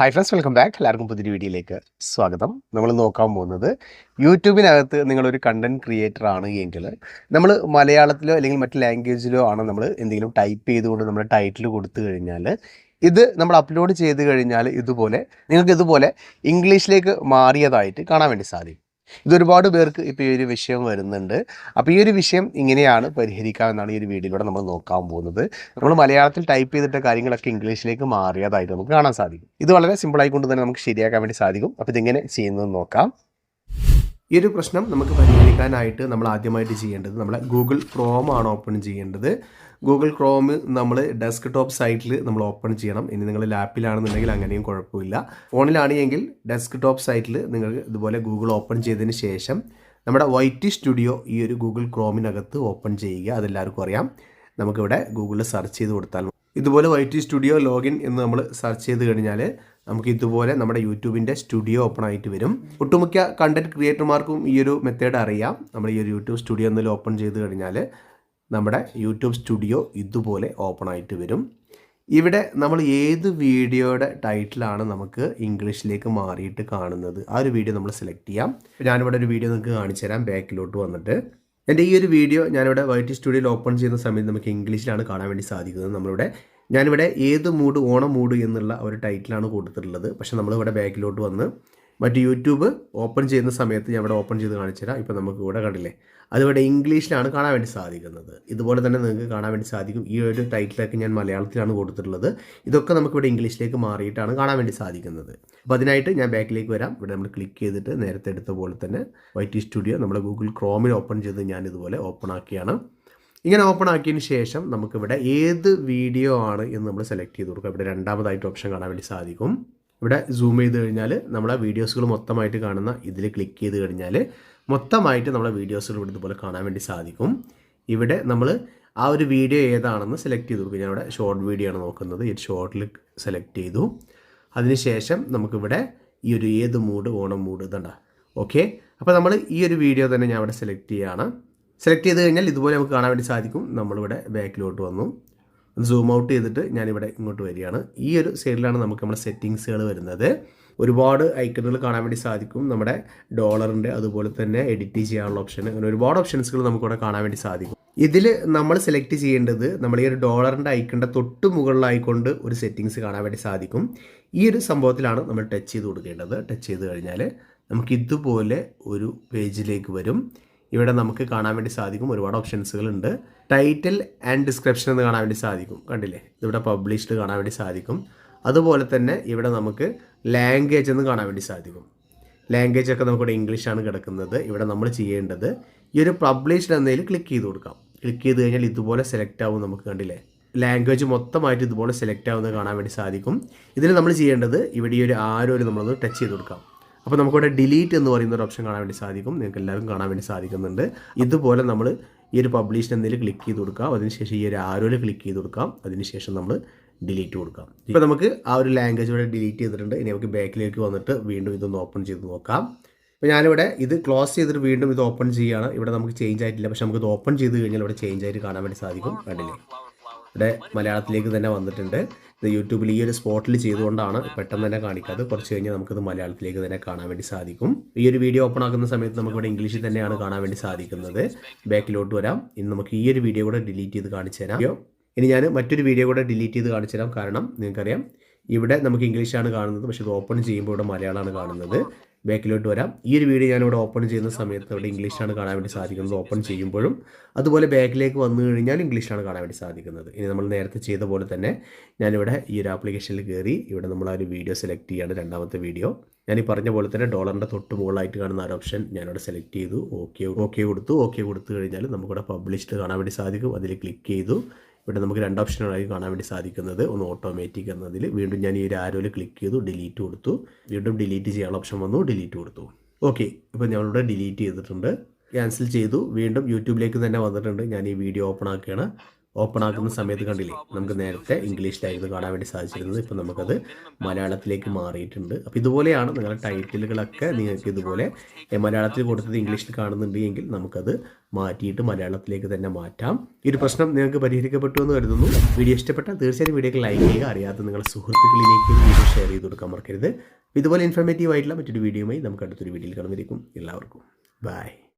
Hi friends welcome back എല്ലാവർക്കും പുതിയൊരു വീഡിയോയിലേക്ക് സ്വാഗതം. നമ്മൾ നോക്കാൻ പോകുന്നത് യൂട്യൂബിനകത്ത് നിങ്ങളൊരു കണ്ടന്റ് ക്രിയേറ്റർ ആണ് എങ്കിൽ നമ്മൾ മലയാളത്തിലോ അല്ലെങ്കിൽ മറ്റ് ലാംഗ്വേജിലോ ആണ് നമ്മൾ എന്തെങ്കിലും ടൈപ്പ് ചെയ്തുകൊണ്ട് നമ്മൾ ടൈറ്റിൽ കൊടുത്തു കഴിഞ്ഞാൽ ഇത് നമ്മൾ അപ്ലോഡ് ചെയ്ത് കഴിഞ്ഞാൽ ഇതുപോലെ നിങ്ങൾക്ക് ഇതുപോലെ ഇംഗ്ലീഷിലേക്ക് മാറിയതായിട്ട് കാണാൻ വേണ്ടി സാധിക്കും. ഇതൊരുപാട് പേർക്ക് ഇപ്പോൾ ഈ ഒരു വിഷയം വരുന്നുണ്ട്. അപ്പോൾ ഈ ഒരു വിഷയം ഇങ്ങനെയാണ് പരിഹരിക്കാമെന്നാണ് ഈ ഒരു വീഡിയോയിലൂടെ നമ്മൾ നോക്കാൻ പോകുന്നത്. നമ്മൾ മലയാളത്തിൽ ടൈപ്പ് ചെയ്തിട്ട് കാര്യങ്ങളൊക്കെ ഇംഗ്ലീഷിലേക്ക് മാറിയതായിട്ട് നമുക്ക് കാണാൻ സാധിക്കും. ഇത് വളരെ സിമ്പിളായി കൊണ്ട് തന്നെ നമുക്ക് ശരിയാക്കാൻ വേണ്ടി സാധിക്കും. അപ്പോൾ ഇതെങ്ങനെ ചെയ്യുന്നത് നോക്കാം. ഈ ഒരു പ്രശ്നം നമുക്ക് പരിഹരിക്കാനായിട്ട് നമ്മൾ ആദ്യമായിട്ട് ചെയ്യേണ്ടത് നമ്മളെ ഗൂഗിൾ ക്രോം ആണ് ഓപ്പൺ ചെയ്യേണ്ടത്. ഗൂഗിൾ ക്രോം നമ്മൾ ഡെസ്ക് ടോപ്പ് സൈറ്റിൽ നമ്മൾ ഓപ്പൺ ചെയ്യണം. ഇനി നിങ്ങൾ ലാപ്പിലാണെന്നുണ്ടെങ്കിൽ അങ്ങനെയും കുഴപ്പമില്ല. ഫോണിലാണെങ്കിൽ ഡെസ്ക് ടോപ്പ് സൈറ്റിൽ നിങ്ങൾ ഇതുപോലെ ഗൂഗിൾ ഓപ്പൺ ചെയ്തതിന് ശേഷം നമ്മുടെ വൈറ്റ് സ്റ്റുഡിയോ ഈ ഒരു ഗൂഗിൾ ക്രോമിനകത്ത് ഓപ്പൺ ചെയ്യുക. അതെല്ലാവർക്കും അറിയാം. നമുക്കിവിടെ ഗൂഗിളിൽ സെർച്ച് ചെയ്ത് കൊടുത്താൽ ഇതുപോലെ വൈറ്റ് സ്റ്റുഡിയോ ലോഗിൻ എന്ന് നമ്മൾ സെർച്ച് ചെയ്ത് കഴിഞ്ഞാൽ നമുക്ക് ഇതുപോലെ നമ്മുടെ യൂട്യൂബിന്റെ സ്റ്റുഡിയോ ഓപ്പൺ ആയിട്ട് വരും. ഒട്ടുമിക്ക കണ്ടന്റ് ക്രിയേറ്റർമാർക്കും ഈ ഒരു മെത്തേഡ് അറിയാം. നമ്മൾ ഈ ഒരു യൂട്യൂബ് സ്റ്റുഡിയോ എന്നതിൽ ഓപ്പൺ ചെയ്ത് കഴിഞ്ഞാൽ നമ്മുടെ യൂട്യൂബ് സ്റ്റുഡിയോ ഇതുപോലെ ഓപ്പൺ ആയിട്ട് വരും. ഇവിടെ നമ്മൾ ഏത് വീഡിയോയുടെ ടൈറ്റിലാണ് നമുക്ക് ഇംഗ്ലീഷിലേക്ക് മാറിയിട്ട് കാണുന്നത്? ആ ഒരു വീഡിയോ നമ്മൾ സെലക്ട് ചെയ്യാം. ഞാനിവിടെ ഒരു വീഡിയോ നിങ്ങൾക്ക് കാണിച്ചു തരാം. ബാക്കിലോട്ട് വന്നിട്ട്. എന്റെ ഈ ഒരു വീഡിയോ ഞാനിവിടെ വൈറ്റ് സ്റ്റുഡിയോയിൽ ഓപ്പൺ ചെയ്യുന്ന സമയത്ത് നമുക്ക് ഇംഗ്ലീഷിലാണ് കാണാൻ വേണ്ടി സാധിക്കുന്നത്. നമ്മളിവിടെ ഞാനിവിടെ ഏത് മൂഡ് ഓണം മൂഡ് എന്നുള്ള ഒരു ടൈറ്റിലാണ് കൊടുത്തിട്ടുള്ളത്. പക്ഷേ നമ്മളിവിടെ ബാക്കിലോട്ട് വന്ന് മറ്റ് യൂട്യൂബ് ഓപ്പൺ ചെയ്യുന്ന സമയത്ത് ഞാൻ ഇവിടെ ഓപ്പൺ ചെയ്ത് കാണിച്ചു തരാം ഇപ്പോൾ നമുക്ക് ഇവിടെ കണ്ടില്ലേ? അതിവിടെ ഇംഗ്ലീഷിലാണ് കാണാൻ വേണ്ടി സാധിക്കുന്നത്. ഇതുപോലെ തന്നെ നിങ്ങൾക്ക് കാണാൻ വേണ്ടി സാധിക്കും. ഈ ഒരു ടൈറ്റിലൊക്കെ ഞാൻ മലയാളത്തിലാണ് കൊടുത്തിട്ടുള്ളത്. ഇതൊക്കെ നമുക്കിവിടെ ഇംഗ്ലീഷിലേക്ക് മാറിയിട്ടാണ് കാണാൻ വേണ്ടി സാധിക്കുന്നത്. അപ്പോൾ അതിനായിട്ട് ഞാൻ ബാക്കിലേക്ക് വരാം. ഇവിടെ നമ്മൾ ക്ലിക്ക് ചെയ്തിട്ട് നേരത്തെ എടുത്ത പോലെ തന്നെ വൈറ്റ് സ്റ്റുഡിയോ നമ്മുടെ ഗൂഗിൾ ക്രോമിൽ ഓപ്പൺ ചെയ്ത് ഞാൻ ഇതുപോലെ ഓപ്പൺ ആക്കിയാണ്. ഇങ്ങനെ ഓപ്പൺ ആക്കിയതിന് ശേഷം നമുക്കിവിടെ ഏത് വീഡിയോ ആണ് എന്ന് നമ്മൾ സെലക്ട് ചെയ്ത് കൊടുക്കുക ഇവിടെ രണ്ടാമതായിട്ട് ഓപ്ഷൻ കാണാൻ വേണ്ടി സാധിക്കും. ഇവിടെ സൂം ചെയ്ത് കഴിഞ്ഞാൽ നമ്മളെ വീഡിയോസുകൾ മൊത്തമായിട്ട് കാണുന്ന ഇതിൽ ക്ലിക്ക് ചെയ്ത് കഴിഞ്ഞാൽ മൊത്തമായിട്ട് നമ്മളെ വീഡിയോസുകൾ ഇവിടെ ഇതുപോലെ കാണാൻ വേണ്ടി സാധിക്കും. ഇവിടെ നമ്മൾ ആ ഒരു വീഡിയോ ഏതാണെന്ന് സെലക്ട് ചെയ്ത് കൊടുക്കും. ഞാൻ ഇവിടെ ഷോർട്ട് വീഡിയോ ആണ് നോക്കുന്നത്. ഈ ഷോർട്ടിൽ സെലക്ട് ചെയ്തു. അതിനുശേഷം നമുക്കിവിടെ ഈ ഒരു ഏത് മൂഡ് ഓണം മൂഡ് ഇതണ്ട? ഓക്കെ അപ്പോൾ നമ്മൾ ഈ ഒരു വീഡിയോ തന്നെ ഞാൻ ഇവിടെ സെലക്ട് ചെയ്യുകയാണ് സെലക്ട് ചെയ്ത് കഴിഞ്ഞാൽ ഇതുപോലെ നമുക്ക് കാണാൻ വേണ്ടി സാധിക്കും. നമ്മളിവിടെ ബാക്കിലോട്ട് വന്നു. സൂം ഔട്ട് ചെയ്തിട്ട് ഞാനിവിടെ ഇങ്ങോട്ട് വരികയാണ്. ഈ ഒരു സൈഡിലാണ് നമുക്ക് നമ്മുടെ സെറ്റിങ്സുകൾ വരുന്നത്. ഒരുപാട് ഐക്കണുകൾ കാണാൻ വേണ്ടി സാധിക്കും. നമ്മുടെ ഡോളറിന്റെ അതുപോലെ തന്നെ എഡിറ്റ് ചെയ്യാനുള്ള ഓപ്ഷൻ അങ്ങനെ ഒരുപാട് ഓപ്ഷൻസുകൾ നമുക്കിവിടെ കാണാൻ വേണ്ടി സാധിക്കും. ഇതിൽ നമ്മൾ സെലക്ട് ചെയ്യേണ്ടത് നമ്മൾ ഈ ഒരു ഡോളറിന്റെ ഐക്കണിന്റെ തൊട്ട് മുകളിലായിക്കൊണ്ട് ഒരു സെറ്റിങ്സ് കാണാൻ വേണ്ടി സാധിക്കും. ഈ ഒരു സംഭവത്തിലാണ് നമ്മൾ ടച്ച് ചെയ്ത് കൊടുക്കേണ്ടത്. ടച്ച് ചെയ്ത് കഴിഞ്ഞാൽ നമുക്ക് ഇതുപോലെ ഒരു പേജിലേക്ക് വരും. ഇവിടെ നമുക്ക് കാണാൻ വേണ്ടി സാധിക്കും ഒരുപാട് ഓപ്ഷൻസുകൾ ഉണ്ട് ടൈറ്റിൽ ആൻഡ് ഡിസ്ക്രിപ്ഷൻ എന്ന് കാണാൻ വേണ്ടി സാധിക്കും. കണ്ടില്ലേ? ഇതിവിടെ പബ്ലിഷ്ഡ് കാണാൻ വേണ്ടി സാധിക്കും. അതുപോലെ തന്നെ ഇവിടെ നമുക്ക് ലാംഗ്വേജ് എന്ന് കാണാൻ വേണ്ടി സാധിക്കും. ലാംഗ്വേജ് ഒക്കെ നമുക്കിവിടെ ഇംഗ്ലീഷാണ് കിടക്കുന്നത്. ഇവിടെ നമ്മൾ ചെയ്യേണ്ടത് ഈ ഒരു പബ്ലിഷ്ഡ് എന്നതിൽ ക്ലിക്ക് ചെയ്ത് കൊടുക്കാം. ക്ലിക്ക് ചെയ്ത് കഴിഞ്ഞാൽ ഇതുപോലെ സെലക്ട് ആവും നമുക്ക് കണ്ടില്ലേ? ലാംഗ്വേജ് മൊത്തമായിട്ട് ഇതുപോലെ സെലക്ട് ആവുന്നത് കാണാൻ വേണ്ടി സാധിക്കും. ഇതിൽ നമ്മൾ ചെയ്യേണ്ടത് ഇവിടെ ഈ ഒരു ആരോ ഒരു നമ്മളൊന്ന് ടച്ച് ചെയ്ത് കൊടുക്കാം. അപ്പോൾ നമുക്കിവിടെ ഡിലീറ്റ് എന്ന് പറയുന്ന ഒരു ഓപ്ഷൻ കാണാൻ വേണ്ടി സാധിക്കും. നിങ്ങൾക്ക് എല്ലാവർക്കും കാണാൻ വേണ്ടി സാധിക്കുന്നുണ്ട്. ഇതുപോലെ നമ്മൾ ഈ ഒരു പബ്ലിഷ് എന്നതിൽ ക്ലിക്ക് ചെയ്ത് കൊടുക്കാം. അതിനുശേഷം ഈ ഒരു ആരോയിൽ ക്ലിക്ക് ചെയ്ത് കൊടുക്കാം. അതിനുശേഷം നമ്മൾ ഡിലീറ്റ് കൊടുക്കാം. ഇപ്പോൾ നമുക്ക് ആ ഒരു ലാംഗ്വേജ് ഇവിടെ ഡിലീറ്റ് ചെയ്തിട്ടുണ്ട്. ഇനി നമുക്ക് ബാക്കിലേക്ക് വന്നിട്ട് വീണ്ടും ഇതൊന്ന് ഓപ്പൺ ചെയ്ത് നോക്കാം. അപ്പോൾ ഞാനിവിടെ ഇത് ക്ലോസ് ചെയ്തിട്ട് വീണ്ടും ഇത് ഓപ്പൺ ചെയ്യുകയാണ് ഇവിടെ നമുക്ക് ചേഞ്ച് ആയിട്ടില്ല. പക്ഷേ നമുക്ക് ഇത് ഓപ്പൺ ചെയ്ത് കഴിഞ്ഞാൽ ഇവിടെ ചേഞ്ച് ആയിട്ട് കാണാൻ വേണ്ടി സാധിക്കും. കണ്ടില്ലേ? ഇവിടെ മലയാളത്തിലേക്ക് തന്നെ വന്നിട്ടുണ്ട്. ഇത് യൂട്യൂബിൽ ഈ ഒരു സ്പോട്ടിൽ ചെയ്തുകൊണ്ടാണ് പെട്ടെന്ന് തന്നെ കാണിക്കാതെ കുറച്ച് കഴിഞ്ഞാൽ നമുക്കിത് മലയാളത്തിലേക്ക് തന്നെ കാണാൻ വേണ്ടി സാധിക്കും. ഈ ഒരു വീഡിയോ ഓപ്പൺ ആക്കുന്ന സമയത്ത് നമുക്കിവിടെ ഇംഗ്ലീഷിൽ തന്നെയാണ് കാണാൻ വേണ്ടി സാധിക്കുന്നത്. ബാക്കിലോട്ട് വരാം. ഇന്ന് നമുക്ക് ഈ ഒരു വീഡിയോ കൂടെ ഡിലീറ്റ് ചെയ്ത് കാണിച്ചു തരാം. ഇനി ഞാൻ മറ്റൊരു വീഡിയോ കൂടെ ഡിലീറ്റ് ചെയ്ത് കാണിച്ചു തരാം. കാരണം നിങ്ങൾക്കറിയാം ഇവിടെ നമുക്ക് ഇംഗ്ലീഷാണ് കാണുന്നത്. പക്ഷേ ഇത് ഓപ്പൺ ചെയ്യുമ്പോൾ ഇവിടെ മലയാളമാണ് കാണുന്നത്. ബാക്കിലോട്ട് വരാം. ഈ ഒരു വീഡിയോ ഞാനിവിടെ ഓപ്പൺ ചെയ്യുന്ന സമയത്ത് ഇവിടെ ഇംഗ്ലീഷാണ് കാണാൻ വേണ്ടി സാധിക്കുന്നത്. ഓപ്പൺ ചെയ്യുമ്പോഴും അതുപോലെ ബാക്കിലേക്ക് വന്നു കഴിഞ്ഞാൽ ഇംഗ്ലീഷാണ് കാണാൻ വേണ്ടി സാധിക്കുന്നത്. ഇനി നമ്മൾ നേരത്തെ ചെയ്ത പോലെ തന്നെ ഞാനിവിടെ ഈ ഒരു ആപ്ലിക്കേഷനിൽ കയറി ഇവിടെ നമ്മൾ ആ ഒരു വീഡിയോ സെലക്ട് ചെയ്യാണ് രണ്ടാമത്തെ വീഡിയോ. ഞാൻ ഈ പറഞ്ഞ പോലെ തന്നെ ഡോളറിന്റെ തൊട്ട് മുകളിലായിട്ട് കാണുന്ന ആ ഓപ്ഷൻ ഞാനിവിടെ സെലക്ട് ചെയ്തു. ഓക്കെ ഓക്കെ കൊടുത്തു. ഓക്കെ കൊടുത്തു കഴിഞ്ഞാൽ നമുക്കിവിടെ പബ്ലിഷ്ഡ് കാണാൻ വേണ്ടി സാധിക്കും. അതിൽ ക്ലിക്ക് ചെയ്തു. ഇവിടെ നമുക്ക് രണ്ട് ഓപ്ഷനുകളായി കാണാൻ വേണ്ടി സാധിക്കുന്നത്. ഒന്ന് ഓട്ടോമാറ്റിക് എന്നതിൽ വീണ്ടും ഞാൻ ഈ ഒരു ആരോയിൽ ക്ലിക്ക് ചെയ്തു ഡിലീറ്റ് കൊടുത്തു. വീണ്ടും ഡിലീറ്റ് ചെയ്യാനുള്ള ഓപ്ഷൻ വന്നു ഡിലീറ്റ് കൊടുത്തു. ഓക്കെ ഇപ്പോൾ ഞങ്ങളിവിടെ ഡിലീറ്റ് ചെയ്തിട്ടുണ്ട്. ക്യാൻസൽ ചെയ്തു. വീണ്ടും യൂട്യൂബിലേക്ക് തന്നെ വന്നിട്ടുണ്ട്. ഞാൻ ഈ വീഡിയോ ഓപ്പൺ ആക്കുകയാണ്. ഓപ്പൺ ആക്കുന്ന സമയത്ത് കണ്ടില്ലേ? നമുക്ക് നേരത്തെ ഇംഗ്ലീഷിലായിരുന്നു കാണാൻ വേണ്ടി സാധിച്ചിരുന്നത് ഇപ്പം നമുക്കത് മലയാളത്തിലേക്ക് മാറിയിട്ടുണ്ട്. അപ്പോൾ ഇതുപോലെയാണ് നിങ്ങളുടെ ടൈറ്റിലുകളൊക്കെ നിങ്ങൾക്ക് ഇതുപോലെ മലയാളത്തിൽ കൊടുത്തത് ഇംഗ്ലീഷിൽ കാണുന്നുണ്ടെങ്കിൽ നമുക്കത് മാറ്റിയിട്ട് മലയാളത്തിലേക്ക് തന്നെ മാറ്റാം. ഈ ഒരു പ്രശ്നം നിങ്ങൾക്ക് പരിഹരിക്കപ്പെട്ടു എന്ന് കരുതുന്നു. വീഡിയോ ഇഷ്ടപ്പെട്ടാൽ തീർച്ചയായും വീഡിയോക്ക് ലൈക്ക് ചെയ്യുക. അറിയാത്ത നിങ്ങളുടെ സുഹൃത്തുക്കളിലേക്ക് വീഡിയോ ഷെയർ ചെയ്ത് കൊടുക്കാൻ മറക്കരുത്. ഇതുപോലെ ഇൻഫർമേറ്റീവ് ആയിട്ടുള്ള മറ്റൊരു വീഡിയോയുമായി നമുക്ക് അടുത്തൊരു വീഡിയോയിൽ കാണുമായിരിക്കും എല്ലാവർക്കും. ബൈ